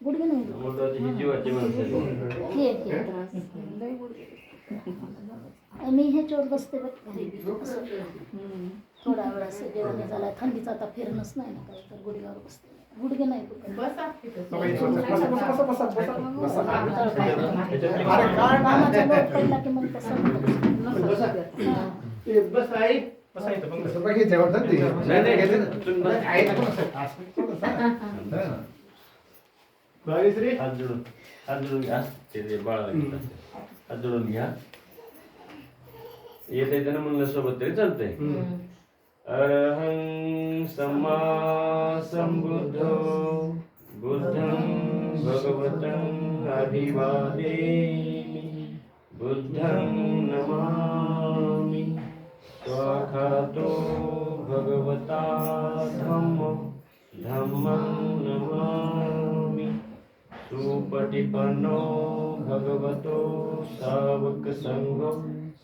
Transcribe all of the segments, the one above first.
आहे ते गुडघे नाही ही. जीवाची माणसं आहेत. हे हे त्रास लय गुडघे. मी ह्याच्यावर बसते बघ. असं. हम्म. थोडा वेळ असं जेवण झाला थंडीचा आता फिरणंच नाही ना काही तर गुडघ्यावर बसते. गुडघे नाही दुखत. कामाचा लोट पडला की मग तसं होतं. बस. आई नाही नाही. तुम्ही बस. हात जोडून हात जोडून घ्या ते ते बाळाला घेतात. हात जोडून घ्या येत येते म्हणलं सोबत तरी चालतंय अरहं सम्मा संबुद्धो बुद्धं भगवतं अभिवादेमि बुद्धं नमामि स्वाखातो भगवता धम्मो धम्मं नमामि सुपटिपन्नो भगवतो सावकसङ्गो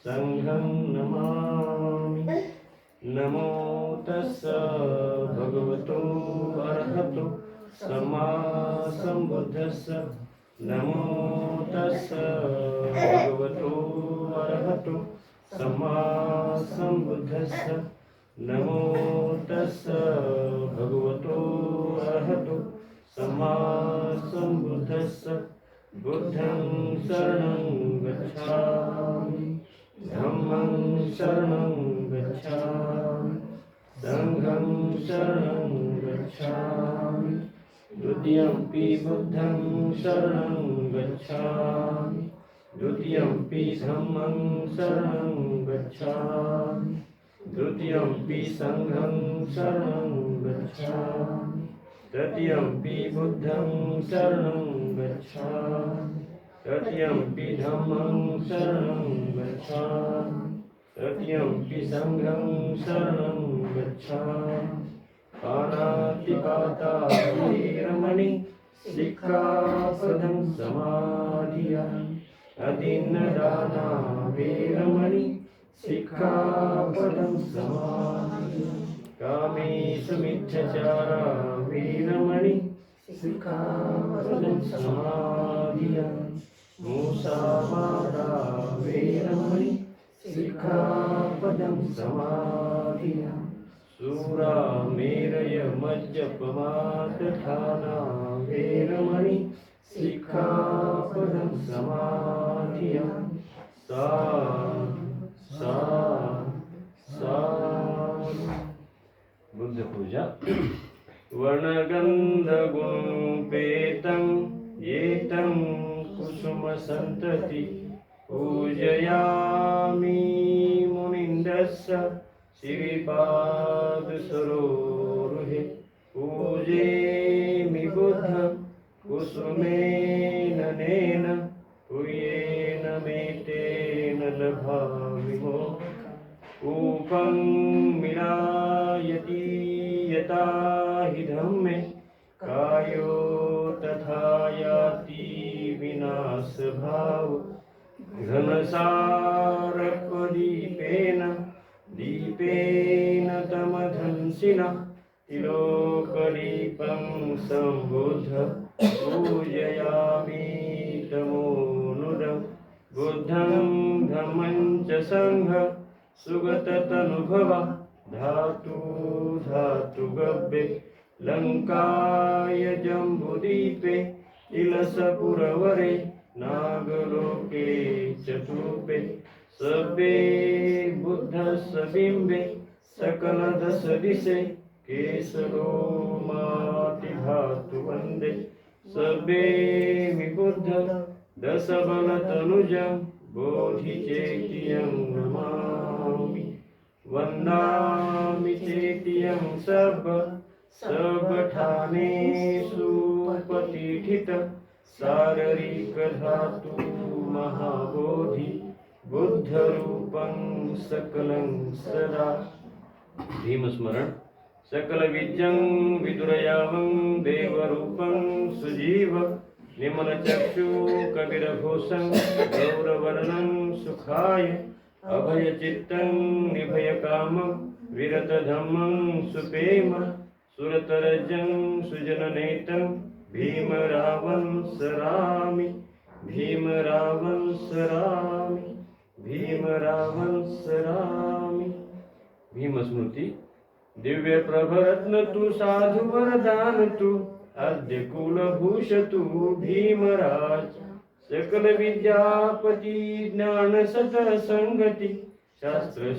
सङ्घं नमामि। नमो तस्स भगवतो अर्हतो समासम्बुद्धस्स। नमो तस्स भगवतो अर्हतो समासम्बुद्धस्स। नमो तस्स भगवतो अर्हतो सम्मा सम्बुद्धस्स बुद्धं शरणं गच्छामि। धम्मं शरणं गच्छामि। सङ्घं शरणं गच्छामि। द्वितीयम्पि बुद्धं शरणं गच्छामि। द्वितीयम्पि धम्मं शरणं गच्छामि। तृतीयम्पि सङ्घं शरणं गच्छामि। तृतीयम्पि बुद्धं शरणं गच्छामि। तृतीयम्पि धम्मं शरणं गच्छामि। तृतीयम्पि सङ्घं शरणं गच्छामि। पाणातिपाता शिखापदं सिक्खापदं समाधियामि। अदिन्नदाना वीरमणि सिक्खापदं समाधियामि कामेशमिच्छचारा वीरमणि सिक्खापदं समाधियामि मूसामादा वीरमणि सिक्खापदं समाधिया। सूरा मेरय मज्जपमादठाना वीरमणि सिक्खापदं समाधिया। सा सा सा। बुद्धपूजा वर्णगन्धगुणपेतं एतं कुसुमसन्तति पूजयामि मुनिन्दस्य श्रीपादसरोरुहे। पूजेमि बुद्धं कुसुमेन नेन तुयेन मेतेन लभामि मोक्षम् ऊपं मिलायति यता हि धम्मे। कायो तथा याति विनाशभाव। घनसारपदीपेन दीपेन तमधंसिना तिलोकदीपं सम्बुद्ध पूजयामि तमोनुदं। बुद्धं धमं च सङ्घ सुगततनुभव धातु धातु गव्ये लङ्काय जम्बुदीपे तिलसपुरवरे नागलोके चतुर्पे सभे बुद्धस्य बिम्बे सकलदशदिशे केसरो मातिधातु वन्दे सबे विबुद्ध दशबलतनुजं बोधिचेतियं नमा चेतियं सब सबठानेषु पतिठित साररिक धातु महाबोधि बुद्धरूपं सकलं सदा। भीमस्मरण। सकल विद्यं विदुरयावं देवरूपं सुजीव। निमलचक्षु कविरघोषं गौरवर्णं सुखाय। अभयचित्तं निभयकामं विरतधम्मं सुपेम सुरतरजं सुजननेतं भीमरावं सरामि भीमरावं सरामि भीमरावं सरामि। भीमस्मृती दिव्य प्रभरत्न तू साधु वरदान तू अद्य कुलभूष तू भीमराज सकल विद्यापती ज्ञान सत संगती शास्त्र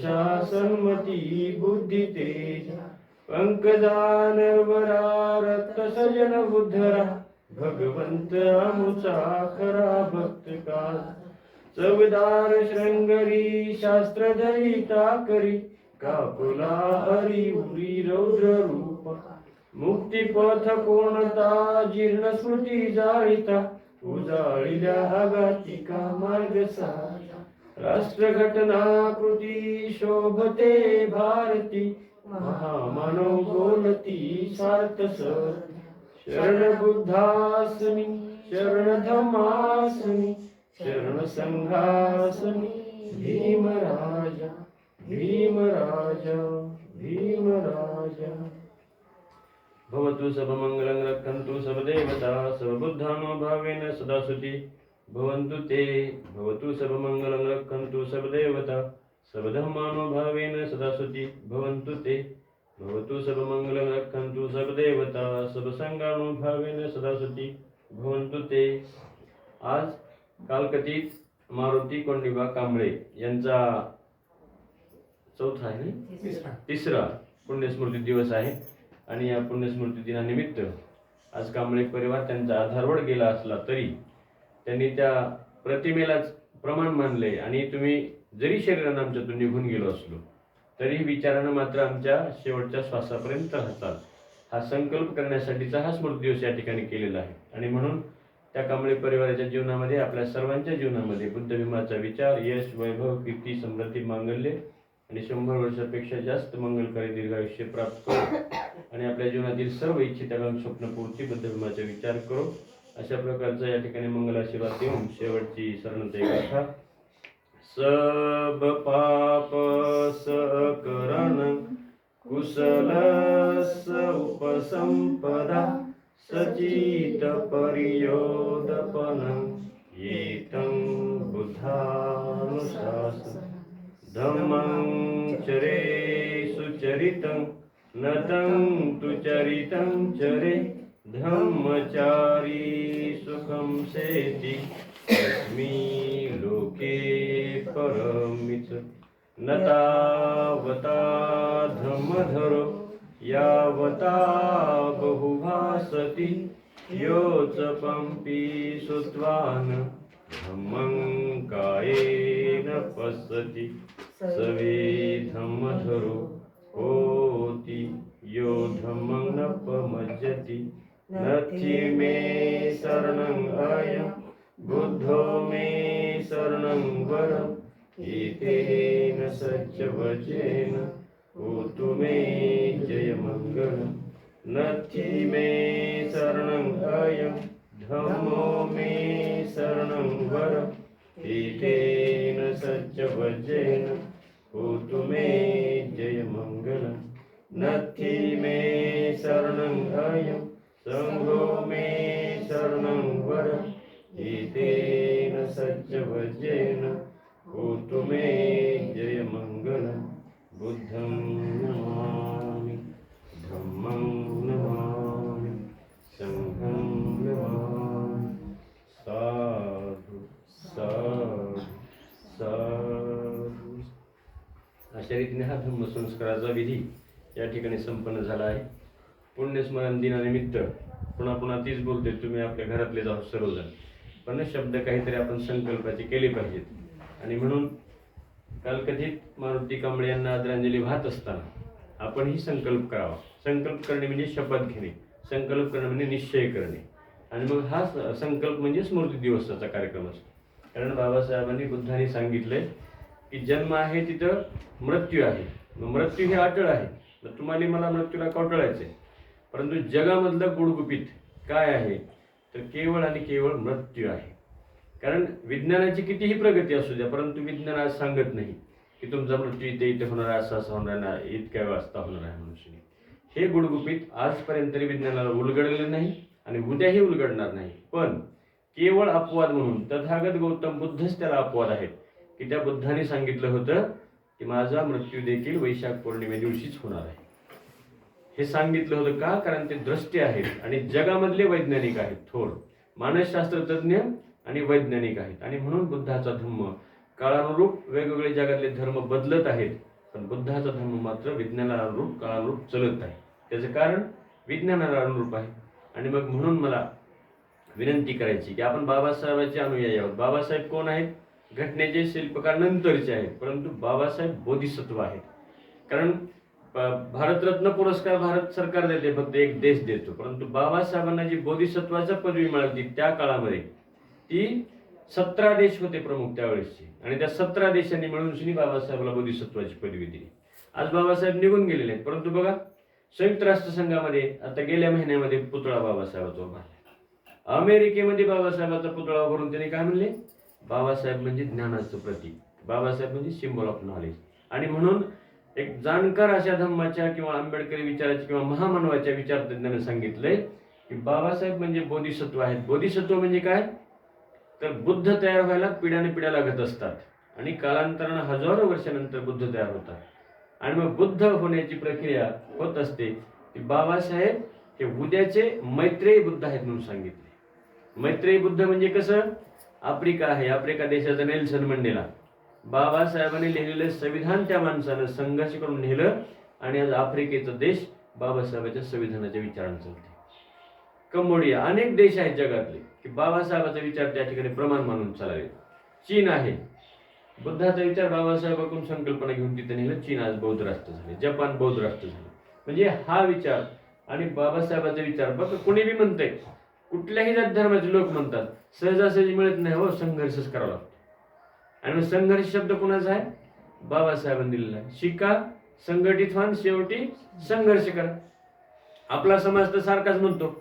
संमती बुद्धी तेज पंकजा नरवरा सजन बुद्धरा भगवंत अमुचा खरा भक्त का चवदार श्रंगरी शास्त्र धरिता करी कापुला हरी उरी रौद्र रूप मुक्तिपथ कोणता जीर्ण स्मृती जाळिता उजाळिल्या हगाची का मार्ग सारा राष्ट्रघटनाकृती शोभते भारती। महामानव बोलती सार्थ सत शरण बुद्धासनी शरण शरण संघासनी भीमराजा भीमराजा भीमराजा। भवतु सर्वमङ्गलं रक्षन्तु सबदेवता सबबुद्धानुभावेन सदा सुति भवन्तु ते भवतु सबमङ्गलं रक्षन्तु सबदेवता सबधर्मानुभावेन सदा सुति भवन्तु ते भवतु सबमङ्गलं रक्षन्तु सबदेवता सबसङ्गानुभावेन सदा सुति भवन्तु ते। आज कालकथित मारुती कोंडिबा कांबळे यांचा चौथा आहे तिसरा पुण्यस्मृती दिवस आहे आणि या पुण्यस्मृती दिनानिमित्त आज कांबळे परिवार त्यांचा आधारवड गेला असला तरी त्यांनी त्या प्रतिमेलाच प्रमाण मानले. आणि तुम्ही जरी शरीरानं आमच्यातून निघून गेलो असलो तरी विचारानं मात्र आमच्या शेवटच्या श्वासापर्यंत राहतात. हा संकल्प करण्यासाठीचा हा स्मृती दिवस या ठिकाणी केलेला आहे. आणि म्हणून त्या कांबळे परिवाराच्या जीवनामध्ये आपल्या सर्वांच्या जीवनामध्ये बुद्धभिमाचा विचार यश वैभव कीर्ती समृद्धी मांगल्य आणि शंभर वर्षापेक्षा जास्त मंगलकारी दीर्घायुष्य प्राप्त करू आणि आपल्या जीवनातील सर्व इच्छित स्वप्नपूर्ती पूर्ती विचार करू अशा प्रकारचा या ठिकाणी मंगल आशीर्वाद देऊन शेवटची शरणते गाथा सब पाप सकरण कुशल उपसंपदा सचित परियोदपनं येतं बुद्धानुशासन। धम्मं चरे सुचरितं नतं तु चरितं चरे। धम्मचारी सुखं सेति अस्मि लोके परमित। नतावता धर्मधरो धम्मधरो यावता बहुभासति योच पम्पी सुत्वान् धम्मं कायेन पश्यति। सवे धम्मधरो होति यो धम्मं न पमज्जति नथि मे शरणं अयं बुद्धो मे शरणं वरम् एतेन सत्यवचेन होतु मे जयमङ्गलम् नथि मे शरणं अयं धम्मो मे शरणं वर एतेन सत्यवचेन होतु मे जयमङ्गलम् नथि मे शरणं संगो मे शरणं वर। एतेन सत्यवचेन होतु मे जयमङ्गलम् बुद्धं नमामि धम्मं नमामि सङ्घं नमामि। साधु साधु साधु। अशा रीतीने हा धम्मसंस्काराचा विधी या ठिकाणी संपन्न झाला आहे. पुण्यस्मरण दिनानिमित्त पुन्हा पुन्हा तीच बोलते तुम्ही आपल्या घरातले जाऊ सर्वजण. पण शब्द काहीतरी आपण संकल्पाचे केले पाहिजेत. आणि म्हणून कालकथित मारुती कांबळे यांना आदरांजली वाहत असताना आपण ही संकल्प करावा. संकल्प करणे म्हणजे शपथ घेणे. संकल्प करणे म्हणजे निश्चय करणे. आणि मग हा स- संकल्प म्हणजे स्मृती दिवसाचा कार्यक्रम असतो. कारण बाबासाहेबांनी बुद्धांनी सांगितलंय की जन्म आहे तिथं मृत्यू आहे. मग मृत्यू हे अटळ आहे. मग तुम्हाला मला मृत्यूला कवटाळायचंय परंतु जगामधलं गुडगुपित काय आहे? तर केवळ आणि केवळ मृत्यू आहे. कारण विज्ञानाची कितीही प्रगती असू द्या परंतु विज्ञान आज सांगत नाही की तुमचा मृत्यू इथे इथे होणार आहे असं असं होणार नाही इतक्या वाजता होणार आहे मनुष्याने. हे गुडगुपित आजपर्यंत तरी विज्ञानाला उलगडलेलं नाही आणि उद्याही उलगडणार नाही. पण केवळ अपवाद म्हणून तथागत गौतम बुद्धच त्याला अपवाद आहेत. की त्या बुद्धाने सांगितलं होतं की माझा मृत्यू देखील वैशाख पौर्णिमे दिवशीच होणार आहे. हे सांगितलं होतं का? कारण ते दृष्टी आहेत आणि जगामधले वैज्ञानिक आहेत थोर. मानसशास्त्रतज्ञ आणि वैज्ञानिक आहेत. आणि म्हणून बुद्धाचा धम्म काळानुरूप वेगवेगळे जगातले धर्म बदलत आहेत पण बुद्धाचा धर्म मात्र विज्ञानानुरूप काळानुरूप चलत आहे त्याचं कारण विज्ञानाला अनुरूप आहे. आणि मग म्हणून मला विनंती करायची की आपण बाबासाहेबांचे अनुयायी आहोत. बाबासाहेब कोण आहेत? घटनेचे शिल्पकार नंतरचे आहेत. परंतु बाबासाहेब बोधिसत्व आहेत. कारण भारतरत्न पुरस्कार भारत सरकार देते फक्त एक देश देतो. परंतु बाबासाहेबांना जी बोधिसत्वाचा पदवी मिळाली त्या काळामध्ये ती सतरा देश होते प्रमुख त्यावेळेसचे. आणि त्या सतरा देशांनी मिळून श्री बाबासाहेबाला बोधिसत्वाची पदवी दिली. आज बाबासाहेब निघून गेलेले आहेत. परंतु बघा संयुक्त राष्ट्रसंघामध्ये आता गेल्या महिन्यामध्ये पुतळा बाबासाहेबाचा उभा अमेरिकेमध्ये बाबासाहेबाचा पुतळा उभारून त्यांनी काय म्हणले? बाबासाहेब म्हणजे ज्ञानाचं प्रतीक. बाबासाहेब म्हणजे सिम्बॉल ऑफ नॉलेज आणि म्हणून एक जाणकार अशा धम्माच्या किंवा आंबेडकरी विचाराच्या किंवा महामानवाच्या विचारतज्ञाने सांगितलंय की बाबासाहेब म्हणजे बोधिसत्व आहेत. बोधिसत्व म्हणजे काय? तर बुद्ध तयार व्हायला पिढ्याने पिढ्या लागत असतात आणि कालांतरानं हजारो वर्षानंतर बुद्ध तयार होतात. आणि मग बुद्ध होण्याची प्रक्रिया होत असते की बाबासाहेब हे उद्याचे मैत्रेयी बुद्ध आहेत म्हणून सांगितले. मैत्रेयी बुद्ध म्हणजे कसं? आफ्रिका आहे. आफ्रिका देशाचा नेल्सन मंडेला. बाबासाहेबांनी लिहिलेलं संविधान त्या माणसानं संघर्ष करून लिहिलं आणि आज आफ्रिकेचा देश बाबासाहेबांच्या संविधानाच्या विचारानं चालते कंबोडिया अनेक देश आहेत जगातले की बाबासाहेबाचा विचार त्या ठिकाणी प्रमाण मानून चालावे. चीन आहे. बुद्धाचा विचार बाबासाहेबाकडून संकल्पना घेऊन तिथे नेलं. चीन आज बौद्ध राष्ट्र झाले. जपान बौद्ध राष्ट्र झाले. म्हणजे हा विचार आणि बाबासाहेबाचा विचार बघ कोणी बी म्हणतंय कुठल्याही जात धर्माचे लोक म्हणतात सहजासहजी मिळत नाही हो संघर्षच करावा लागतो. आणि मग संघर्ष शब्द कुणाचा आहे? बाबासाहेबांनी दिलेला आहे. शिका संघटित व्हा शेवटी संघर्ष करा. आपला समाज तर सारखाच म्हणतो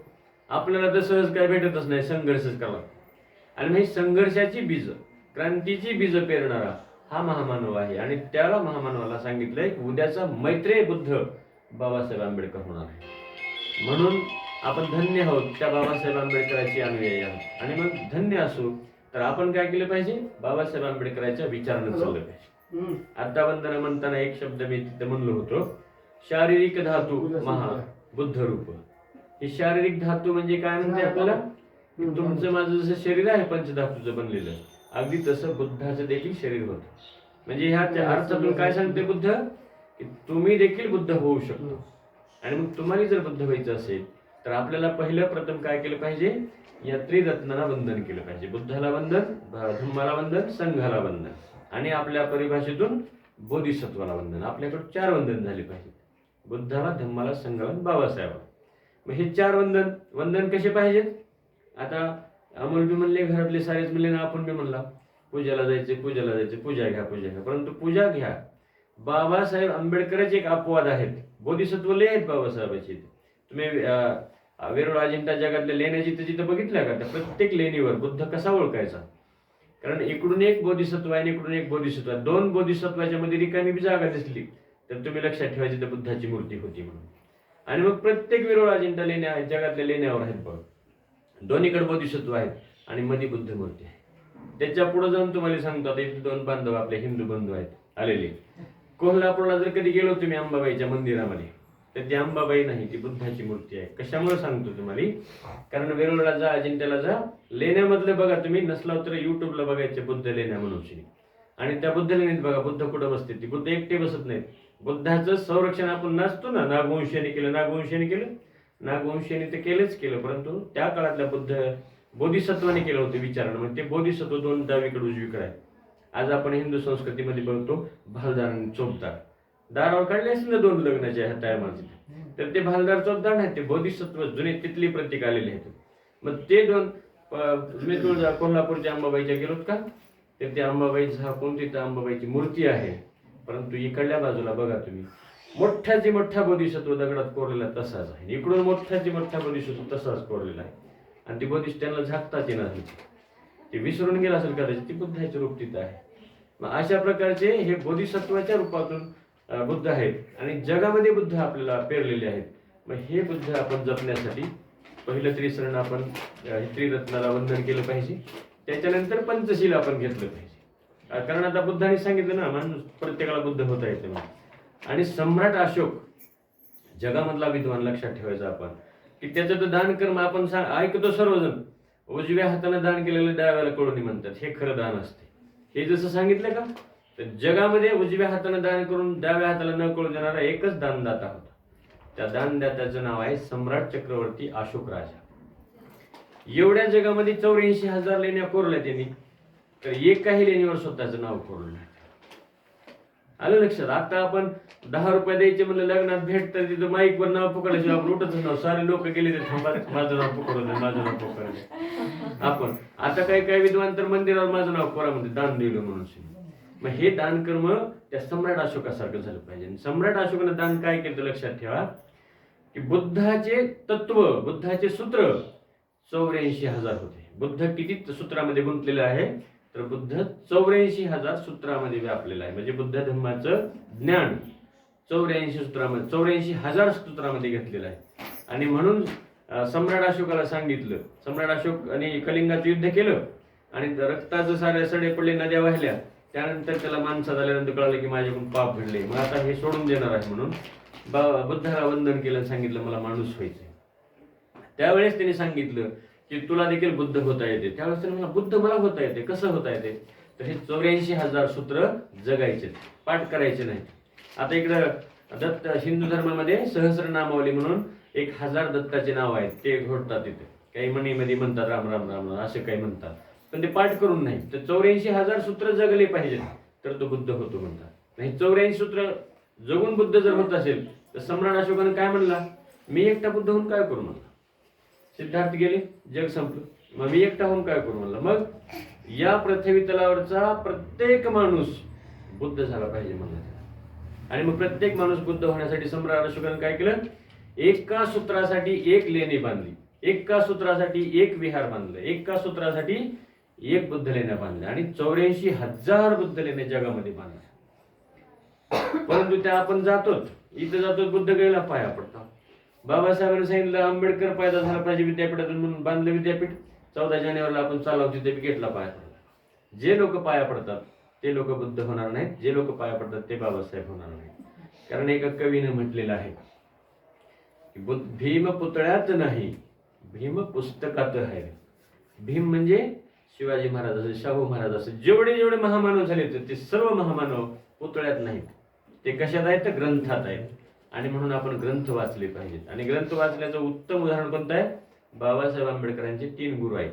आपल्याला तर सहज काय भेटतच नाही संघर्षच करावा आणि मग संघर्षाची बीज क्रांतीची बीज पेरणारा हा महामानव आहे. आणि त्याला महामानवाला सांगितलंय उद्याचा मैत्रेय बुद्ध बाबासाहेब आंबेडकर होणार आहे. म्हणून आपण धन्य आहोत त्या बाबासाहेब आंबेडकराची अनुयायी आहोत. आणि मग धन्य असू तर आपण काय केलं पाहिजे? बाबासाहेब आंबेडकरांच्या विचारानं चाललं पाहिजे. आता वंदना म्हणताना एक शब्द मी तिथे म्हणलो होतो. शारीरिक धातू महा बुद्ध रूप. हे शारीरिक धातू म्हणजे काय म्हणते आपल्याला? तुमचं माझं जसं शरीर आहे पंचधातूचं बनलेलं अगदी तसं बुद्धाचं देखील शरीर होतं. म्हणजे ह्या त्या अर्थातून काय सांगते बुद्ध? की तुम्ही देखील बुद्ध होऊ शकतो. आणि मग तुम्हाला जर बुद्ध व्हायचं असेल तर आपल्याला पहिलं प्रथम काय केलं पाहिजे? या त्रिरत्नाला वंदन केलं पाहिजे. बुद्धाला वंदन धम्माला वंदन संघाला वंदन. आणि आपल्या परिभाषेतून बोधिसत्वाला वंदन. आपल्याकडे चार वंदन झाले पाहिजे. बुद्धाला धम्माला संघाला बाबासाहेब मग हे चार वंदन वंदन कसे पाहिजेत? आता अमोल बी म्हणले घरातले सारेच म्हणले ना आपण बी म्हणला. पूजाला जायचे पूजाला जायचे पूजा घ्या पूजा घ्या. परंतु पूजा घ्या. बाबासाहेब आंबेडकरच एक अपवाद आहेत. बोधिसत्व लय आहेत बाबासाहेबाचे. तुम्ही वेरूळ अजिंठा जगातल्या लेण्या जिथे जिथे बघितल्या का त्या प्रत्येक लेणीवर बुद्ध कसा ओळखायचा? कारण इकडून एक बोधिसत्व आहे आणि इकडून एक बोधिसत्व आहे. दोन बोधिसत्वाच्या मध्ये रिकामी बी जागा दिसली तर तुम्ही लक्षात ठेवायची तर बुद्धाची मूर्ती होती म्हणून. आणि मग प्रत्येक वेरूळ अजिंठा लेण्या आहेत जगातल्या लेण्यावर आहेत बघ. दोन्हीकडे बोधिसत्व आहेत आणि मध्ये बुद्ध मूर्ती आहे. त्याच्या पुढे जाऊन तुम्हाला सांगतो आता इथे दोन बांधव आपले हिंदू बंधू आहेत आलेले. कोल्हापूरला जर कधी गेलो तुम्ही अंबाबाईच्या मंदिरामध्ये तर ती अंबाबाई नाही ती बुद्धाची मूर्ती आहे. कशामुळे सांगतो तुम्हाला? कारण वेरूळला जा अजिंठ्याला जा लेण्यामधलं बघा तुम्ही नसला तर युट्यूबला बघायचे बुद्ध लेण्या म्हणून आणि त्या बुद्ध लेण्यात बघा बुद्ध कुठं बसते ती? बुद्ध एकटे बसत नाहीत. बुद्धाचं संरक्षण आपण नसतो ना नागवंशीने केलं नागवंशीने केलं? नागवंशाने ते केलंच केलं परंतु त्या काळातल्या बुद्ध बोधिसत्वाने केलं होतं विचारणं. म्हणजे ते बोधिसत्व दोन डावीकडे उजवीकडे आहे. आज आपण हिंदू संस्कृतीमध्ये बघतो भालदार आणि चोपदार. दारावर काढले असतील ना दोन लग्नाच्या ह्या टायमाचे? तर ते भालदार चोपदार आहे ते बोधिसत्व जुने तिथली प्रतीक आलेले आहेत. मग ते दोन मी तुळजा कोल्हापूरच्या अंबाबाईच्या गेलोत का? तर त्या अंबाबाईचा कोण तिथं अंबाबाईची मूर्ती आहे. परंतु इकडल्या बाजूला बघा तुम्ही. मोठ्याची मोठ्या बोधिसत्व दगडात कोरलेला तसाच आहे. इकडून मोठ्याची मोठ्या बोधिसत्व तसाच कोरलेला आहे. आणि ती बोधिस त्यांना झाकताच येणार ते विसरून गेला असेल कदाचित ती बुद्धाचे रूप तिथं आहे. मग अशा प्रकारचे हे बोधिसत्वाच्या रूपातून बुद्ध आहेत. आणि जगामध्ये बुद्ध आपल्याला पेरलेले आहेत. मग हे बुद्ध आपण जपण्यासाठी पहिलं त्रिसरण आपण त्रिरत्नाला वंदन केलं पाहिजे. त्याच्यानंतर पंचशील आपण घेतलं पाहिजे. कारण आता बुद्धाने सांगितलं ना माणूस प्रत्येकाला बुद्ध होता येते म्हणून. आणि सम्राट अशोक जगामधला विद्वान लक्षात ठेवायचा आपण. की त्याचं तर दान कर्म आपण सांग ऐकतो सर्वजण. उजव्या हाताने दान केलेलं डाव्याला कळून म्हणतात. हे खरं दान असते. हे जसं सांगितलं का? तर जगामध्ये उजव्या हाताने दान करून डाव्या हाताला न कळून देणारा एकच दानदाता होता. त्या दानदात्याचं नाव आहे सम्राट चक्रवर्ती अशोक राजा. एवढ्या जगामध्ये चौऱ्याऐंशी हजार लेण्या कोरल्या त्यांनी तर एकाही लेणीवर स्वतःचं नाव कोरलं नाही. आलं लक्षात? आता आपण दहा रुपये द्यायचे म्हणलं लग्नात भेट तर तिथं माईक वर नाव पकडल्याशिवाय आपण उठतच नाव. सारे लोक गेले ते थांबा माझं नाव पकडलं माझं नाव पकडलं आपण आता काही काही विद्वान तर मंदिरावर माझं नाव कोरा म्हणजे दान दिलं म्हणून मग हे दान कर्म त्या सम्राट अशोकासारखं झालं पाहिजे. आणि सम्राट अशोकानं दान काय केलं लक्षात ठेवा? की बुद्धाचे तत्व बुद्धाचे सूत्र चौऱ्याऐंशी हजार होते. बुद्ध किती सूत्रामध्ये गुंतलेले आहे? तर बुद्ध चौऱ्याऐंशी हजार सूत्रामध्ये व्यापलेलं आहे. म्हणजे बुद्ध धर्माचं ज्ञान चौऱ्याऐंशी सूत्रामध्ये चौऱ्याऐंशी हजार सूत्रामध्ये घेतलेलं आहे. आणि म्हणून सम्राट अशोकाला सांगितलं. सम्राट अशोक आणि कलिंगाचं युद्ध केलं. आणि रक्ताचं सारे सडे पडले नद्या वाहिल्या. त्यानंतर त्याला माणसा झाल्यानंतर कळालं की माझ्याकडून पाप घडले. मग आता हे सोडून देणार आहे म्हणून बा- बुद्धाला वंदन केलं सांगितलं मला माणूस व्हायचंय. त्यावेळेस त्याने सांगितलं की तुला देखील बुद्ध होता येते. त्यावेळेस त्यांनी मला बुद्ध मला होता येते. कसं होता येते? तर हे चौऱ्याऐंशी हजार सूत्र जगायचे. पाठ करायचे नाही. आता इकडं दत्त हिंदू धर्मामध्ये सहस्रनामावली म्हणून एक हजार दत्ताचे नाव आहेत. ते घोटतात तिथे काही म्हणीमध्ये म्हणतात राम राम राम राम असे काही म्हणतात. पण ते पाठ करून नाही. तर चौऱ्याऐंशी हजार सूत्र जगले पाहिजेत तर तो बुद्ध होतो म्हणतात. नाही चौऱ्याऐंशी सूत्र जगून बुद्ध जर होत असेल तर सम्राट अशोकाने काय म्हणला? मी एकटा बुद्ध होऊन काय करू म्हणला? सिद्धार्थ गेले जग संपलं. मग मी एकटा होऊन काय करू म्हणला? मग या पृथ्वी तलावरचा प्रत्येक माणूस बुद्ध झाला पाहिजे म्हणलं आणि मग प्रत्येक माणूस बुद्ध होण्यासाठी सम्राट अशोकाने काय केलं? एका सूत्रासाठी एक लेणी बांधली. एका सूत्रासाठी एक विहार बांधलं. एका सूत्रासाठी एक बुद्ध लेण्या बांधल्या आणि चौऱ्याऐंशी हजार बुद्ध लेण्या जगामध्ये बांधल्या. परंतु त्या आपण जातोच. इथं जातो बुद्ध गळीला पाया पडतो बाबासाहेबांनी सांगितलं आंबेडकर पायदा झाला पाहिजे विद्यापीठातून म्हणून बांधलं विद्यापीठ. चौदा जानेवारीला आपण चालव तिथे गेटला पाया पडला. जे लोक पाया पडतात ते लोक बुद्ध होणार नाहीत. जे लोक पाया पडतात ते बाबासाहेब होणार नाहीत. कारण एका कवीनं म्हटलेलं आहे की बुद्ध भीम पुतळ्यात नाही भीम पुस्तकात आहे. भीम म्हणजे शिवाजी महाराज असेल शाहू महाराज असेल जेवढे जेवढे महामानव झाले होते, ते सर्व महामानव पुतळ्यात नाहीत. ते कशात आहेत? तर ग्रंथात आहेत. आणि म्हणून आपण ग्रंथ वाचले पाहिजेत. आणि ग्रंथ वाचण्याचं उत्तम उदाहरण कोणतं आहे? बाबासाहेब आंबेडकरांचे तीन गुरु आहेत.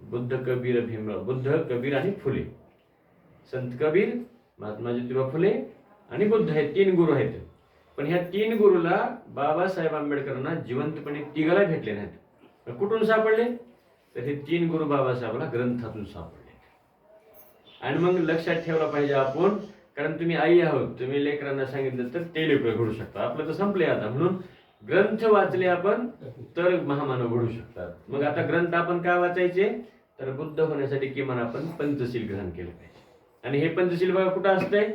बुद्ध कबीर भीमराव बुद्ध कबीर आणि फुले. संत कबीर महात्मा ज्योतिबा फुले आणि बुद्ध हे तीन गुरु आहेत. पण ह्या तीन गुरुला बाबासाहेब आंबेडकरांना जिवंतपणे तिघाला भेटले नाहीत. कुठून सापडले? तर हे तीन गुरु बाबासाहेबाला ग्रंथातून सापडले. आणि मग लक्षात ठेवला पाहिजे आपण कारण तुम्ही आई आहोत तुम्ही लेकरांना सांगितलं तर ते लेकर घडू शकता आपलं तर संपले आता. म्हणून ग्रंथ वाचले आपण तर महामानव घडू शकतात. मग आता ग्रंथ आपण काय वाचायचे? तर बुद्ध होण्यासाठी किमान आपण पंचशील ग्रहण केलं पाहिजे. आणि हे पंचशील बघा कुठं असतंय?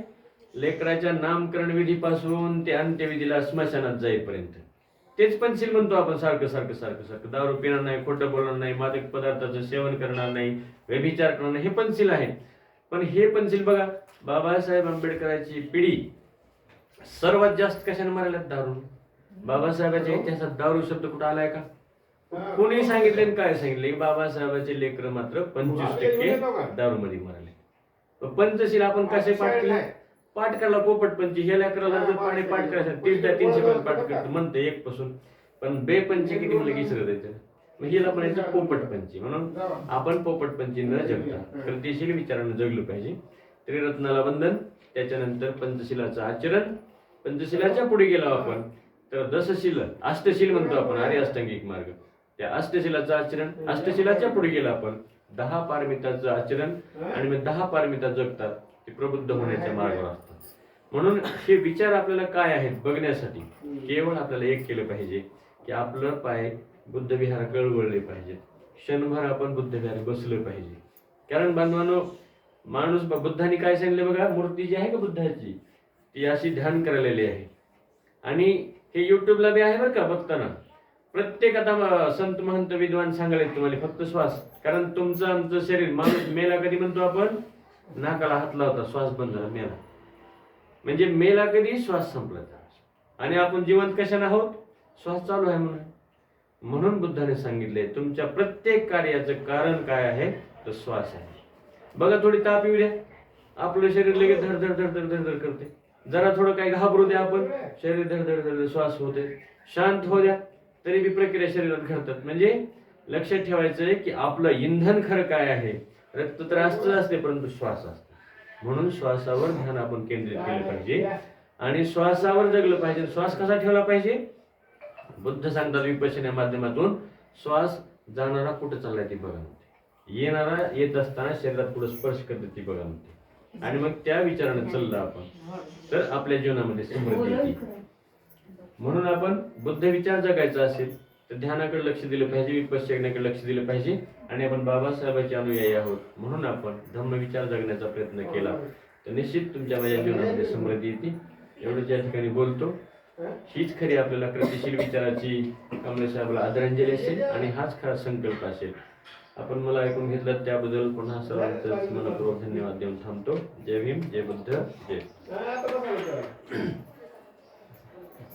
लेकराच्या नामकरण विधीपासून ते अंत्यविधीला स्मशानात जाईपर्यंत. तेच पंचशील म्हणतो आपण सारखं सारखं सारखं सारखं. दारू पिणार नाही खोटं बोलणार नाही मादक पदार्थाचं सेवन करणार नाही व्यभिचार करणार नाही हे पंचशील आहे पण हे पंचशील बघा बाबासाहेब आंबेडकरांची पिढी सर्वात जास्त कशाने मारल्यात दारू बाबासाहेबाच्या इतिहासात दारू शब्द कुठं आलाय का? कोणी सांगितले आणि काय सांगितले? बाबासाहेबाचे लेकर मात्र पंचवीस टक्के दारूमध्ये मराले. पंचशील आपण कसे पाठ केले पाठ करायला पोपट पंची हे लेकराला जर पाणी पाठ करायचं तीस द्या तीनशे पर्यंत पाठ करतो म्हणते एक पासून. पण बे पंची किती म्हणलं की इसरत येतं मग हिला म्हणायचं पोपट पंची. म्हणून आपण पोपट पंची न जगता कृतीशील विचारानं जगलं पाहिजे. त्रिरत्नाला वंदन त्याच्यानंतर पंचशिलाचं आचरण. पंचशिलाच्या पुढे गेलो आपण तर दसशील अष्टशील म्हणतो आपण आर्य अष्टांगिक मार्ग. त्या अष्टशिलाचं आचरण अष्टशिलाच्या पुढे गेलं आपण दहा पारमिताचं आचरण आणि मग दहा पारमिता जगतात. ते प्रबुद्ध होण्याच्या मार्गावर असतात. म्हणून हे विचार आपल्याला काय आहेत बघण्यासाठी? केवळ आपल्याला एक केलं पाहिजे की आपलं पाय बुद्ध विहार गळवळले पाहिजेत. क्षणभर आपण बुद्ध विहार बसलं पाहिजे. कारण बांधवानो माणूस ब- बुद्धाने काय सांगितलं बघा? मूर्ती जी आहे का बुद्धाची? ती अशी ध्यान करालेली आहे. आणि हे युट्यूबला बी आहे बरं का बघताना. प्रत्येक आता संत महंत विद्वान सांगायला तुम्हाला फक्त श्वास. कारण तुमचं आमचं शरीर माणूस मेला कधी म्हणतो आपण? नाकाला हात लावता श्वास बंद झाला मेला. म्हणजे मेला कधी श्वास संपला आणि आपण जिवंत कशाने आहोत? श्वास चालू आहे म्हणून. म्हणून बुद्धाने सांगितले तुमच्या प्रत्येक कार्याचं कारण काय आहे? तर श्वास आहे. बघा थोडी ताप येऊ द्या. आपलं शरीर लगेच धड धड धड धड धड धड करते. जरा थोडं काही घाबरू द्या आपण. शरीर धड धड श्वास होते शांत हो द्या. तरी बी प्रक्रिया शरीरात घडतात. म्हणजे लक्षात ठेवायचं आहे की आपलं इंधन खरं काय आहे? रक्त तर असते परंतु श्वास असतो. म्हणून श्वासावर ध्यान आपण केंद्रित केलं पाहिजे. आणि श्वासावर जगलं पाहिजे. श्वास कसा ठेवला पाहिजे? बुद्ध सांगतात विपश्यना माध्यमातून श्वास जाणारा कुठं चाललाय ती बघा म्हणते. येणारा येत असताना शरीरात पुढे स्पर्श करते ती बघा म्हणते. आणि मग त्या विचाराने चाललं आपण. तर आपल्या जीवनामध्ये समृद्धी म्हणून आपण बुद्ध विचार जगायचा असेल तर ध्यानाकडे लक्ष दिलं पाहिजे विपश्यनाकडे लक्ष दिलं पाहिजे आणि आपण बाबासाहेबांचे अनुयायी आहोत म्हणून आपण धम्म विचार जगण्याचा प्रयत्न केला. तर निश्चित तुमच्या माझ्या जीवनामध्ये समृद्धी येते. एवढं या ठिकाणी बोलतो. हीच खरी आपल्याला कृतिशील विचाराची कमले साहेबला आदरांजली असेल आणि हाच खरा संकल्प असेल. आपण मला ऐकून घेतलं त्याबद्दल पुन्हा सर्वांचं मनपूर्वक धन्यवाद देऊन थांबतो. जय भीम जय बुद्ध जय.